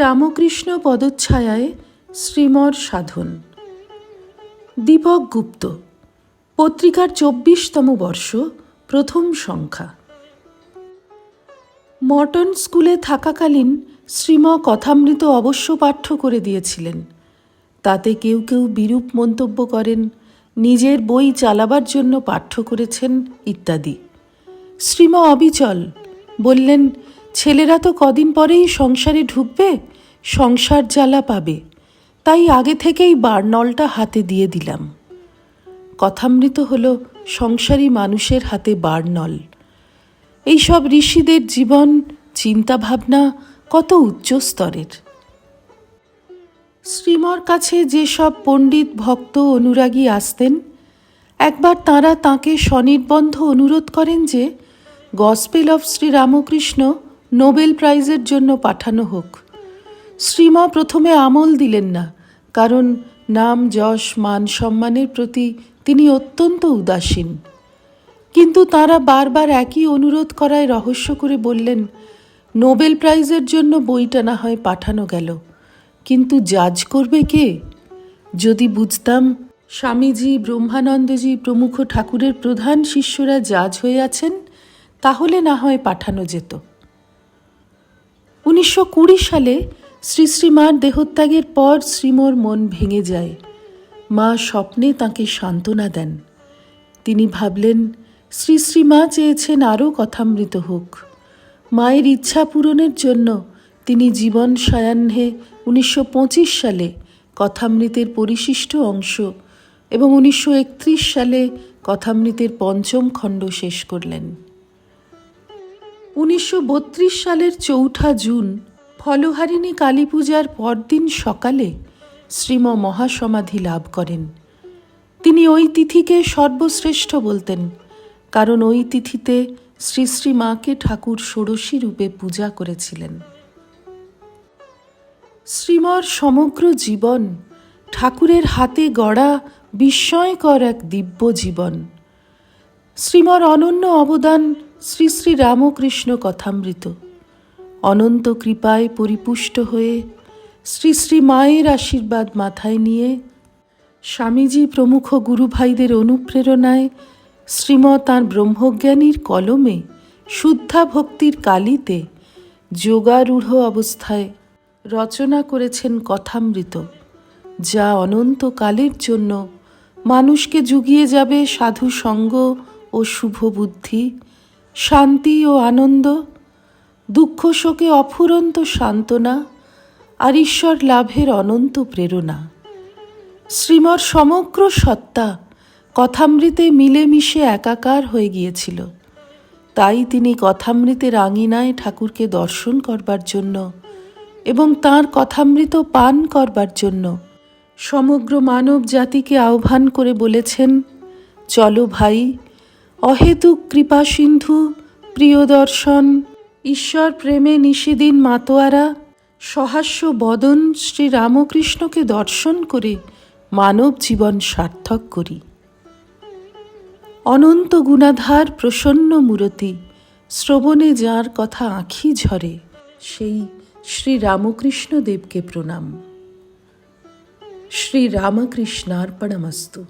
রামকৃষ্ণ পদচ্ছায়ায় শ্রীমর সাধন। দীপক গুপ্ত পত্রিকার চব্বিশতম বর্ষ প্রথম সংখ্যা। মর্টন স্কুলে থাকাকালীন শ্রীম কথামৃত অবশ্য পাঠ্য করে দিয়েছিলেন। তাতে কেউ কেউ বিরূপ মন্তব্য করেন, নিজের বই চালাবার জন্য পাঠ্য করেছেন ইত্যাদি। শ্রীম অবিচল, বললেন, ছেলেরা তো কদিন পরেই সংসারে ঢুকবে, সংসার জ্বালা পাবে। তাই আগে থেকেই বারনলটা হাতে দিয়ে দিলাম। কথামৃত হল সংসারী মানুষের হাতে বারনল। এইসব ঋষিদের জীবন, চিন্তাভাবনা কত উচ্চ স্তরের শ্রীমর কাছে যেসব পণ্ডিত ভক্ত অনুরাগী আসতেন, একবার তাঁরা তাঁকে স্বনির্বন্ধ অনুরোধ করেন যে, গসপেল অফ শ্রীরামকৃষ্ণ নোবেল প্রাইজের জন্য পাঠানো হোক। শ্রীমা প্রথমে আমল দিলেন না, কারণ নাম, যশ, মান, সম্মানের প্রতি তিনি অত্যন্ত উদাসীন। কিন্তু তারা বারবার একই অনুরোধ করায় রহস্য করে বললেন, নোবেল প্রাইজের জন্য বইটা না হয় পাঠানো গেল। কিন্তু জাজ করবে কে? যদি বুঝতাম, স্বামীজি, ব্রহ্মানন্দজি প্রমুখ ঠাকুরের প্রধান শিষ্যরা জাজ হয়ে আছেন, তাহলে না হয় পাঠানো যেত। উনিশশো কুড়ি সালে শ্রী শ্রীমার দেহত্যাগের পর শ্রীমোর মন ভেঙে যায়। মা স্বপ্নে তাকে সান্ত্বনা দেন। তিনি ভাবলেন শ্রী শ্রীমা চেয়েছেন আরও কথামৃত হোক। মায়ের ইচ্ছা পূরণের জন্য তিনি জীবন সায়াহ্নে উনিশশো পঁচিশ সালে কথামৃতের পরিশিষ্ট অংশ এবং উনিশশো একত্রিশ সালে কথামৃতের পঞ্চম খণ্ড শেষ করলেন। উনিশশো বত্রিশ সালের চৌঠা জুন ফলহারিণী কালী পূজার পরদিন সকালে শ্রীম মহাসমাধি লাভ করেন। তিনি ওই তিথিকে সর্বশ্রেষ্ঠ বলতেন। কারণ ওই তিথিতে শ্রী শ্রী মাকে ঠাকুর ষোড়শী রূপে পূজা করেছিলেন। শ্রীমর সমগ্র জীবন ঠাকুরের হাতে গড়া বিস্ময়কর এক দিব্য জীবন। শ্রীমর অনন্য অবদান শ্রী শ্রী রামকৃষ্ণ কথামৃত। অনন্ত কৃপায় পরিপুষ্ট হয়ে শ্রী শ্রী মায়ের আশীর্বাদ মাথায় নিয়ে স্বামীজি প্রমুখ গুরুভাইদের অনুপ্রেরণায় শ্রীম তাঁর ব্রহ্মজ্ঞানীর কলমে শুদ্ধা ভক্তির কালিতে যোগারূঢ় অবস্থায় রচনা করেছেন কথামৃত, যা অনন্তকালের জন্য মানুষকে জুগিয়ে যাবে সাধু সঙ্গ ও শুভ বুদ্ধি, শান্তি ও আনন্দ, দুঃখ শোকে অফুরন্ত সান্ত্বনা আর ঈশ্বর লাভের অনন্ত প্রেরণা। শ্রীমর সমগ্র সত্তা কথামৃতে মিলেমিশে একাকার হয়ে গিয়েছিল। তাই তিনি কথামৃতের আঙিনায় ঠাকুরকে দর্শন করবার জন্য এবং তার কথামৃত পান করবার জন্য সমগ্র মানব জাতিকে আহ্বান করে বলেছেন, চলো ভাই, অহেতুক কৃপা সিন্ধু, প্রিয় দর্শন, ঈশ্বর প্রেমে নিশিদিন মাতোয়ারা, সহাস্য বদন শ্রী রামকৃষ্ণকে দর্শন করে মানব জীবন সার্থক করি। অনন্ত গুণাধার প্রসন্ন মূরতি, শ্রবণে যার কথা আঁখি ঝরে, সেই শ্রী রামকৃষ্ণ দেবকে প্রণাম। শ্রী রামকৃষ্ণার্পণমস্তু